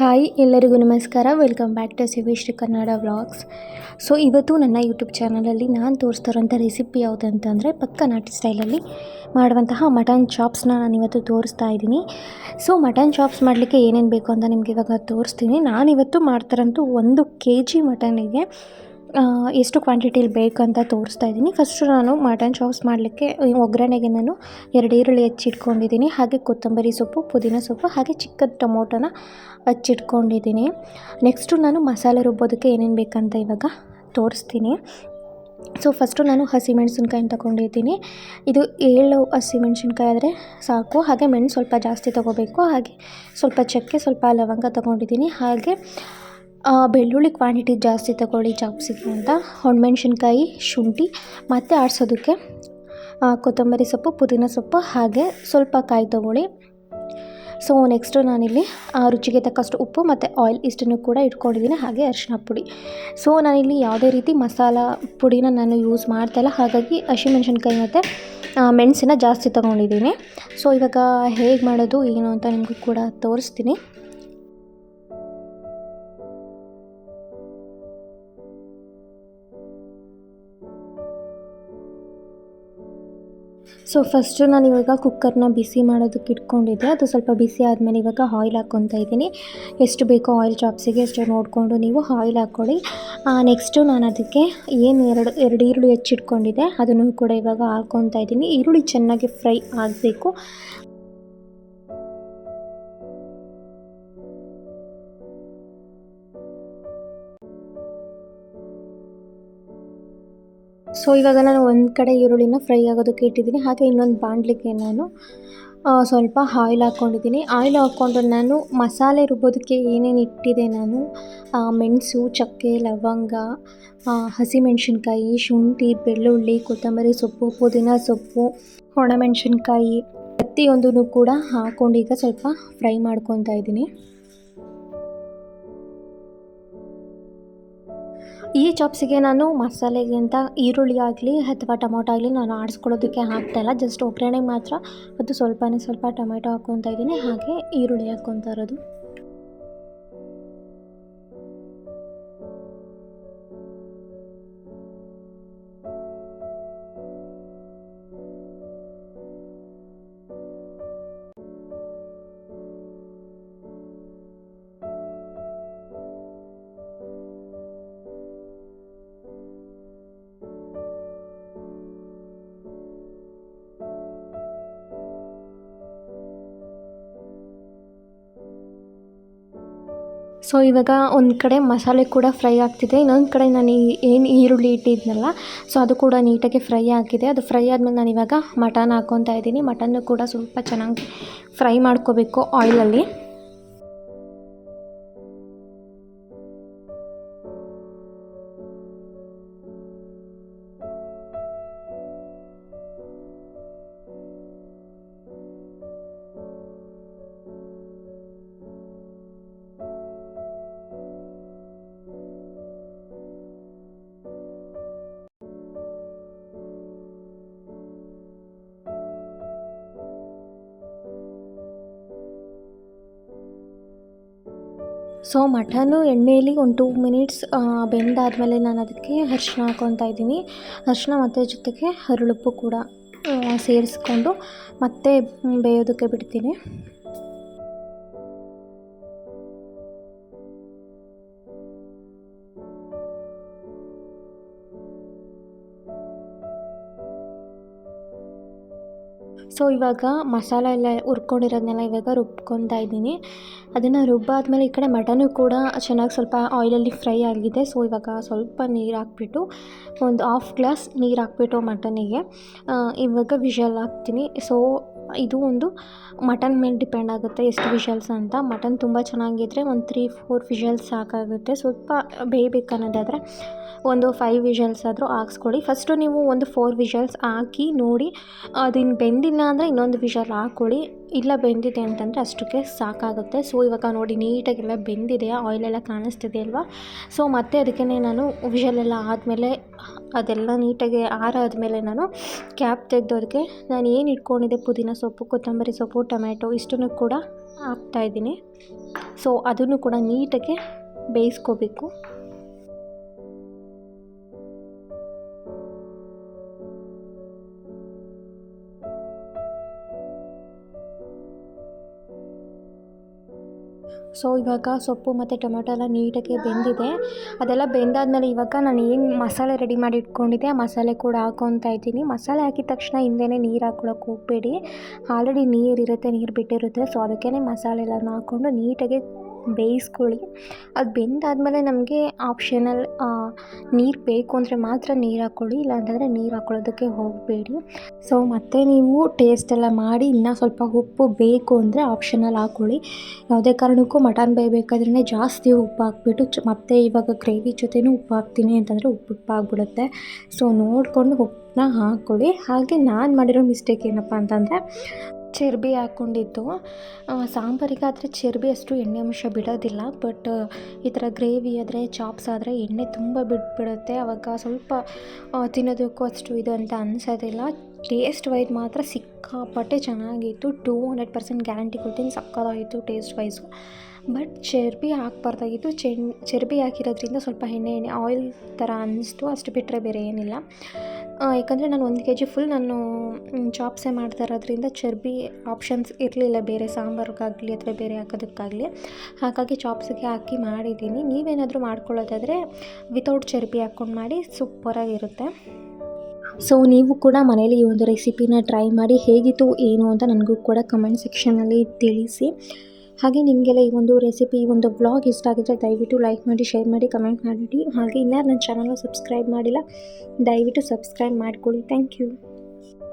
Hi, ಎಲ್ಲರಿಗೂ ನಮಸ್ಕಾರ. Welcome back to Sivishri Kannada vlogs so ಇವತ್ತು ನನ್ನ ಯೂಟ್ಯೂಬ್ ಚಾನಲಲ್ಲಿ ನಾನು ತೋರಿಸ್ತಾರೋಂಥ ರೆಸಿಪಿ ಯಾವುದಂತಂದರೆ ಪಕ್ಕ ನಾಟಿ ಸ್ಟೈಲಲ್ಲಿ ಮಾಡುವಂತಹ ಮಟನ್ ಚಾಪ್ಸ್ನ ನಾನು ಇವತ್ತು ತೋರಿಸ್ತಾ ಇದ್ದೀನಿ. ಸೊ ಮಟನ್ ಚಾಪ್ಸ್ ಮಾಡಲಿಕ್ಕೆ ಏನೇನು ಬೇಕು ಅಂತ ನಿಮಗೆ ಇವಾಗ ತೋರಿಸ್ತೀನಿ. ನಾನಿವತ್ತು ಮಾಡ್ತಾರಂತೂ ಒಂದು ಕೆ ಜಿ ಮಟನಿಗೆ ಎಷ್ಟು ಕ್ವಾಂಟಿಟಿಲಿ ಬೇಕಂತ ತೋರಿಸ್ತಾ ಇದ್ದೀನಿ. ಫಸ್ಟು ನಾನು ಮಟನ್ ಚಾಪ್ಸ್ ಮಾಡಲಿಕ್ಕೆ ಒಗ್ಗರಣೆಗೆ ನಾನು ಎರಡು ಈರುಳ್ಳಿ ಹೆಚ್ಚಿಟ್ಕೊಂಡಿದ್ದೀನಿ, ಹಾಗೆ ಕೊತ್ತಂಬರಿ ಸೊಪ್ಪು, ಪುದೀನ ಸೊಪ್ಪು, ಹಾಗೆ ಚಿಕ್ಕ ಟೊಮೊಟೊನ ಹಚ್ಚಿಟ್ಕೊಂಡಿದ್ದೀನಿ. ನೆಕ್ಸ್ಟು ನಾನು ಮಸಾಲೆ ರುಬ್ಬೋದಕ್ಕೆ ಏನೇನು ಬೇಕಂತ ಇವಾಗ ತೋರಿಸ್ತೀನಿ. ಸೊ ಫಸ್ಟು ನಾನು ಹಸಿಮೆಣ್ಸಿನ್ಕಾಯಿನ ತಗೊಂಡಿದ್ದೀನಿ. ಇದು ಏಳು ಹಸಿಮೆಣ್ಸಿನ್ಕಾಯಿ ಆದರೆ ಸಾಕು. ಹಾಗೆ ಮೆಣಸು ಸ್ವಲ್ಪ ಜಾಸ್ತಿ ತೊಗೋಬೇಕು. ಹಾಗೆ ಸ್ವಲ್ಪ ಚಕ್ಕೆ, ಸ್ವಲ್ಪ ಲವಂಗ ತೊಗೊಂಡಿದ್ದೀನಿ. ಹಾಗೆ ಬೆಳ್ಳುಳ್ಳಿ ಕ್ವಾಂಟಿಟಿ ಜಾಸ್ತಿ ತಗೊಳ್ಳಿ ಚಾಪ್ಸಿಗೆ ಅಂತ. ಒಣಮೆಣ್ಸಿನ್ಕಾಯಿ, ಶುಂಠಿ, ಮತ್ತು ಆಡಿಸೋದಕ್ಕೆ ಕೊತ್ತಂಬರಿ ಸೊಪ್ಪು, ಪುದೀನ ಸೊಪ್ಪು, ಹಾಗೆ ಸ್ವಲ್ಪ ಕಾಯಿ ತಗೊಳ್ಳಿ. ಸೊ ನೆಕ್ಸ್ಟು ನಾನಿಲ್ಲಿ ರುಚಿಗೆ ತಕ್ಕಷ್ಟು ಉಪ್ಪು ಮತ್ತು ಆಯಿಲ್ ಇಷ್ಟನ್ನು ಕೂಡ ಇಟ್ಕೊಂಡಿದ್ದೀನಿ, ಹಾಗೆ ಅರಿಶಿನ ಪುಡಿ. ಸೊ ನಾನಿಲ್ಲಿ ಯಾವುದೇ ರೀತಿ ಮಸಾಲ ಪುಡಿನ ನಾನು ಯೂಸ್ ಮಾಡ್ತಾಯಿಲ್ಲ ಹಾಗಾಗಿ ಹಸಿಮೆಣ್ಸಿನ್ಕಾಯಿ ಮತ್ತು ಮೆಣಸಿನ ಜಾಸ್ತಿ ತೊಗೊಂಡಿದ್ದೀನಿ. ಸೊ ಇವಾಗ ಹೇಗೆ ಮಾಡೋದು, ಏನು ಅಂತ ನಿಮಗೂ ಕೂಡ ತೋರಿಸ್ತೀನಿ. ಸೊ ಫಸ್ಟು ನಾನು ಇವಾಗ ಕುಕ್ಕರ್ನ ಬಿಸಿ ಮಾಡೋದಕ್ಕೆ ಇಟ್ಕೊಂಡಿದ್ದೆ. ಅದು ಸ್ವಲ್ಪ ಬಿಸಿ ಆದಮೇಲೆ ಇವಾಗ ಆಯಿಲ್ ಹಾಕ್ಕೊತಾ ಇದ್ದೀನಿ. ಎಷ್ಟು ಬೇಕೋ ಆಯಿಲ್ ಚಾಪ್ಸಿಗೆ ಎಷ್ಟು ನೋಡಿಕೊಂಡು ನೀವು ಆಯಿಲ್ ಹಾಕ್ಕೊಳ್ಳಿ. ನೆಕ್ಸ್ಟು ನಾನು ಅದಕ್ಕೆ ಏನು ಎರಡು ಎರಡು ಈರುಳ್ಳಿ ಹೆಚ್ಚಿಟ್ಕೊಂಡಿದ್ದೆ. ಅದನ್ನು ಕೂಡ ಇವಾಗ ಹಾಕ್ಕೊತಾ ಇದ್ದೀನಿ. ಈರುಳ್ಳಿ ಚೆನ್ನಾಗಿ ಫ್ರೈ ಆಗಬೇಕು. ಸೊ, ಇವಾಗ ನಾನು ಒಂದು ಕಡೆ ಈರುಳ್ಳಿನ ಫ್ರೈ ಆಗೋದಕ್ಕೆ ಇಟ್ಟಿದ್ದೀನಿ. ಹಾಗೆ ಇನ್ನೊಂದು ಬಾಣಲಿಗೆ ನಾನು ಸ್ವಲ್ಪ ಆಯಿಲ್ ಹಾಕ್ಕೊಂಡಿದ್ದೀನಿ. ಆಯಿಲ್ ಹಾಕ್ಕೊಂಡು ನಾನು ಮಸಾಲೆ ರುಬ್ಬೋದಕ್ಕೆ ಏನೇನು ಇಟ್ಟಿದೆ ನಾನು ಮೆಣಸು, ಚಕ್ಕೆ, ಲವಂಗ ಹಸಿಮೆಣಸಿನ್ಕಾಯಿ, ಶುಂಠಿ, ಬೆಳ್ಳುಳ್ಳಿ, ಕೊತ್ತಂಬರಿ ಸೊಪ್ಪು, ಪುದೀನ ಸೊಪ್ಪು ಒಣಮೆಣಸಿನ್ಕಾಯಿ ಪ್ರತಿಯೊಂದೂ ಕೂಡ ಹಾಕ್ಕೊಂಡು ಈಗ ಸ್ವಲ್ಪ ಫ್ರೈ ಮಾಡ್ಕೊತಾ ಇದ್ದೀನಿ. ಈ ಚಾಪ್ಸಿಗೆ ನಾನು ಮಸಾಲೆಗಿಂತ ಈರುಳ್ಳಿ ಆಗಲಿ ಅಥವಾ ಟೊಮೊಟೊ ಆಗಲಿ ನಾನು ಆಡಿಸ್ಕೊಳ್ಳೋದಕ್ಕೆ ಹಾಕ್ತಾಯಿಲ್ಲ ಜಸ್ಟ್ ಒಗ್ಗರಣೆಗೆ ಮಾತ್ರ ಅದು ಸ್ವಲ್ಪನೇ ಸ್ವಲ್ಪ ಟೊಮೆಟೊ ಹಾಕ್ಕೊತಾ ಇದ್ದೀನಿ. ಹಾಗೆ ಈರುಳ್ಳಿ ಹಾಕ್ಕೊತಾ ಇರೋದು. ಸೊ ಇವಾಗ ಒಂದು ಕಡೆ ಮಸಾಲೆ ಕೂಡ ಫ್ರೈ ಆಗ್ತಿದೆ. ಇನ್ನೊಂದು ಕಡೆ ನಾನು ಏನು ಈರುಳ್ಳಿ ಇಟ್ಟಿದ್ನಲ್ಲ ಸೊ ಅದು ಕೂಡ ನೀಟಾಗಿ ಫ್ರೈ ಆಗಿದೆ. ಅದು ಫ್ರೈ ಆದಮೇಲೆ ನಾನು ಇವಾಗ ಮಟನ್ ಹಾಕ್ಕೊತಾ ಇದ್ದೀನಿ. ಮಟನ್ನು ಕೂಡ ಸ್ವಲ್ಪ ಚೆನ್ನಾಗಿ ಫ್ರೈ ಮಾಡ್ಕೋಬೇಕು ಆಯಿಲಲ್ಲಿ ಸೊ ಮಟನು ಎಣ್ಣೆಯಲ್ಲಿ ಒಂದು ಟೂ ಮಿನಿಟ್ಸ್ ಬೆಂದಾದಮೇಲೆ ನಾನು ಅದಕ್ಕೆ ಅರಿಶಿನ ಹಾಕ್ಕೊತಾ ಇದ್ದೀನಿ. ಅರಿಶಿನ ಮತ್ತು ಜೊತೆಗೆ ಹರಳುಪ್ಪು ಕೂಡ ಸೇರಿಸ್ಕೊಂಡು ಮತ್ತೆ ಬೇಯೋದಕ್ಕೆ ಬಿಡ್ತೀನಿ. ಸೊ ಇವಾಗ ಮಸಾಲ ಎಲ್ಲ ಹುರ್ಕೊಂಡಿರೋದನ್ನೆಲ್ಲ ಇವಾಗ ರುಬ್ಕೊತಾ ಇದ್ದೀನಿ. ಅದನ್ನು ರುಬ್ಬಾದ್ಮೇಲೆ ಈ ಕಡೆ ಮಟನು ಕೂಡ ಚೆನ್ನಾಗಿ ಸ್ವಲ್ಪ ಆಯಿಲಲ್ಲಿ ಫ್ರೈ ಆಗಿದೆ. ಸೊ ಇವಾಗ ಸ್ವಲ್ಪ ನೀರು ಹಾಕ್ಬಿಟ್ಟು ಒಂದು ಹಾಫ್ ಗ್ಲಾಸ್ ನೀರು ಹಾಕ್ಬಿಟ್ಟು ಮಟನಿಗೆ ಇವಾಗ ವಿಷಲ್ ಹಾಕ್ತೀನಿ. ಸೊ ಇದು ಒಂದು ಮಟನ್ ಮೇಲೆ ಡಿಪೆಂಡ್ ಆಗುತ್ತೆ ಎಷ್ಟು ವಿಷಲ್ಸ್ ಅಂತ. ಮಟನ್ ತುಂಬ ಚೆನ್ನಾಗಿದ್ದರೆ ಒಂದು ತ್ರೀ ಫೋರ್ ವಿಷಲ್ಸ್ ಸಾಕಾಗುತ್ತೆ. ಸ್ವಲ್ಪ ಬೇಯಬೇಕು ಅನ್ನೋದಾದರೆ ಒಂದು ಫೈವ್ ವಿಷಲ್ಸ್ ಆದರೂ ಹಾಕ್ಸ್ಕೊಳ್ಳಿ. ಫಸ್ಟು ನೀವು ಒಂದು ಫೋರ್ ವಿಷಲ್ಸ್ ಹಾಕಿ ನೋಡಿ ಅದಿನ್ನು ಬೆಂದಿಲ್ಲ ಅಂದರೆ ಇನ್ನೊಂದು ವಿಷಲ್ ಹಾಕ್ಕೊಳ್ಳಿ. ಇಲ್ಲ ಬೆಂದಿದೆ ಅಂತಂದರೆ ಅಷ್ಟಕ್ಕೆ ಸಾಕಾಗುತ್ತೆ. ಸೊ ಇವಾಗ ನೋಡಿ ನೀಟಾಗೆಲ್ಲ ಬೆಂದಿದೆ ಆಯಿಲೆಲ್ಲ ಕಾಣಿಸ್ತಿದೆ ಅಲ್ವಾ? ಸೊ ಮತ್ತೆ ಅದಕ್ಕೆ ನಾನು ವಿಷಲೆಲ್ಲ ಆದಮೇಲೆ, ಅದೆಲ್ಲ ನೀಟಾಗಿ ಆರಾದಮೇಲೆ ನಾನು ಕ್ಯಾಪ್ ತೆಗೆದು ಅದಕ್ಕೆ ನಾನು ಏನು ಇಟ್ಕೊಂಡಿದ್ದೆ? ಪುದೀನ ಸೊಪ್ಪು, ಕೊತ್ತಂಬರಿ ಸೊಪ್ಪು ಟೊಮೆಟೊ ಇಷ್ಟನ್ನು ಕೂಡ ಹಾಕ್ತಾಯಿದ್ದೀನಿ ಸೊ ಅದನ್ನು ಕೂಡ ನೀಟಾಗಿ ಬೇಯಿಸ್ಕೋಬೇಕು. ಸೊ ಇವಾಗ ಸೊಪ್ಪು ಮತ್ತು ಟೊಮೆಟೊ ಎಲ್ಲ ನೀಟಾಗಿ ಬೆಂದಿದೆ. ಅದೆಲ್ಲ ಬೆಂದಾದಮೇಲೆ ಇವಾಗ ನಾನು ಏನು ಮಸಾಲೆ ರೆಡಿ ಮಾಡಿ ಇಟ್ಕೊಂಡಿದ್ದೆ, ಆ ಮಸಾಲೆ ಕೂಡ ಹಾಕೊತಾ ಇದ್ದೀನಿ. ಮಸಾಲೆ ಹಾಕಿದ ತಕ್ಷಣ ಹಿಂದೆಯೇ ನೀರು ಹಾಕ್ಕೊಳಕ್ಕೆ ಹೋಗಬೇಡಿ. ಆಲ್ರೆಡಿ ನೀರು ಇರುತ್ತೆ, ನೀರು ಬಿಟ್ಟಿರುತ್ತೆ. ಸೊ ಅದಕ್ಕೇ ಮಸಾಲೆ ಎಲ್ಲನೂ ಹಾಕ್ಕೊಂಡು ನೀಟಾಗಿ ಬೇಯಿಸ್ಕೊಳ್ಳಿ. ಅದು ಬೆಂದಾದಮೇಲೆ ನಮಗೆ ಆಪ್ಷನಲ್ ನೀರು ಬೇಕು ಅಂದರೆ ಮಾತ್ರ ನೀರು ಹಾಕ್ಕೊಳ್ಳಿ ಇಲ್ಲಾಂತಂದರೆ ನೀರು ಹಾಕ್ಕೊಳ್ಳೋದಕ್ಕೆ ಹೋಗಬೇಡಿ. ಸೊ, ಮತ್ತೆ ನೀವು ಟೇಸ್ಟ್ ಎಲ್ಲ ಮಾಡಿ, ಇನ್ನೂ ಸ್ವಲ್ಪ ಉಪ್ಪು ಬೇಕು ಅಂದರೆ ಆಪ್ಷನಲ್ ಹಾಕ್ಕೊಳ್ಳಿ. ಯಾವುದೇ ಕಾರಣಕ್ಕೂ ಮಟನ್ ಬೇಯಬೇಕಾದ್ರೆ ಜಾಸ್ತಿ ಉಪ್ಪು ಹಾಕ್ಬಿಟ್ಟು ಮತ್ತೆ ಇವಾಗ ಗ್ರೇವಿ ಜೊತೆನೂ ಉಪ್ಪು ಹಾಕ್ತೀನಿ ಅಂತಂದರೆ ಉಪ್ಪು ಉಪ್ಪು ಆಗಿಬಿಡುತ್ತೆ. ಸೊ, ನೋಡಿಕೊಂಡು ಉಪ್ಪನ್ನ ಹಾಕ್ಕೊಳ್ಳಿ. ಹಾಗೆ ನಾನು ಮಾಡಿರೋ ಮಿಸ್ಟೇಕ್ ಏನಪ್ಪ ಅಂತಂದರೆ ಚರ್ಬಿ ಹಾಕ್ಕೊಂಡಿದ್ದು ಸಾಂಬಾರಿಗಾದರೆ ಚರ್ಬಿ ಅಷ್ಟು ಎಣ್ಣೆ ಅಂಶ ಬಿಡೋದಿಲ್ಲ, ಬಟ್ ಈ ಥರ ಗ್ರೇವಿ ಆದರೆ, ಚಾಪ್ಸ್ ಆದರೆ ಎಣ್ಣೆ ತುಂಬ ಬಿಟ್ಬಿಡುತ್ತೆ. ಆವಾಗ ಸ್ವಲ್ಪ ತಿನ್ನೋದಕ್ಕೂ ಅಷ್ಟು ಇದು ಅಂತ ಅನ್ಸೋದಿಲ್ಲ. ಟೇಸ್ಟ್ ವೈಸ್ ಮಾತ್ರ ಸಿಕ್ಕಾಪಟ್ಟೆ ಚೆನ್ನಾಗಿತ್ತು. ಟೂ ಹಂಡ್ರೆಡ್ ಪರ್ಸೆಂಟ್ ಗ್ಯಾರಂಟಿ ಕೊಡ್ತೀನಿ ಸಕ್ಕತ್ತಾಗಿತ್ತು ಟೇಸ್ಟ್ ವೈಸು ಬಟ್ ಚರ್ಬಿ ಹಾಕ್ಬಾರ್ದಾಗಿತ್ತು. ಚೆನ್ ಚರ್ಬಿ ಹಾಕಿರೋದ್ರಿಂದ ಸ್ವಲ್ಪ ಎಣ್ಣೆ ಎಣ್ಣೆ ಆಯಿಲ್ ಥರ ಅನ್ನಿಸ್ತು. ಅಷ್ಟು ಬಿಟ್ಟರೆ ಬೇರೆ ಏನಿಲ್ಲ. ಯಾಕಂದರೆ ನಾನು ಒಂದು ಕೆ ಜಿ ಫುಲ್ ನಾನು ಚಾಪ್ಸೇ ಮಾಡ್ತಾ ಇರೋದ್ರಿಂದ ಚರ್ಬಿ ಆಪ್ಷನ್ಸ್ ಇರಲಿಲ್ಲ. ಬೇರೆ ಸಾಂಬಾರಿಗಾಗಲಿ ಅಥವಾ ಬೇರೆ ಹಾಕೋದಕ್ಕಾಗಲಿ. ಹಾಗಾಗಿ ಚಾಪ್ಸಿಗೆ ಹಾಕಿ ಮಾಡಿದ್ದೀನಿ. ನೀವೇನಾದರೂ ಮಾಡ್ಕೊಳ್ಳೋದಾದರೆ ವಿತೌಟ್ ಚರ್ಬಿ ಹಾಕ್ಕೊಂಡು ಮಾಡಿ ಸೂಪರಾಗಿರುತ್ತೆ ಸೊ ನೀವು ಕೂಡ ಮನೇಲಿ ಈ ಒಂದು ರೆಸಿಪಿನ ಟ್ರೈ ಮಾಡಿ ಹೇಗಿತ್ತು, ಏನು ಅಂತ ನನಗೂ ಕೂಡ ಕಮೆಂಟ್ ಸೆಕ್ಷನಲ್ಲಿ ತಿಳಿಸಿ. ಹಾಗೆ ನಿಮಗೆಲ್ಲ ಈ ಒಂದು ರೆಸಿಪಿ ಈ ಒಂದು ಬ್ಲಾಗ್ ಇಷ್ಟ ಆಗಿದ್ದರೆ ದಯವಿಟ್ಟು ಲೈಕ್ ಮಾಡಿ ಶೇರ್ ಮಾಡಿ ಕಮೆಂಟ್ ಮಾಡಿಬಿಡಿ ಹಾಗೆ ಇಲ್ಲ ನನ್ನ ಚಾನಲ್ನ ಸಬ್ಸ್ಕ್ರೈಬ್ ಮಾಡಿಲ್ಲ, ದಯವಿಟ್ಟು ಸಬ್ಸ್ಕ್ರೈಬ್ ಮಾಡ್ಕೊಳ್ಳಿ. Thank you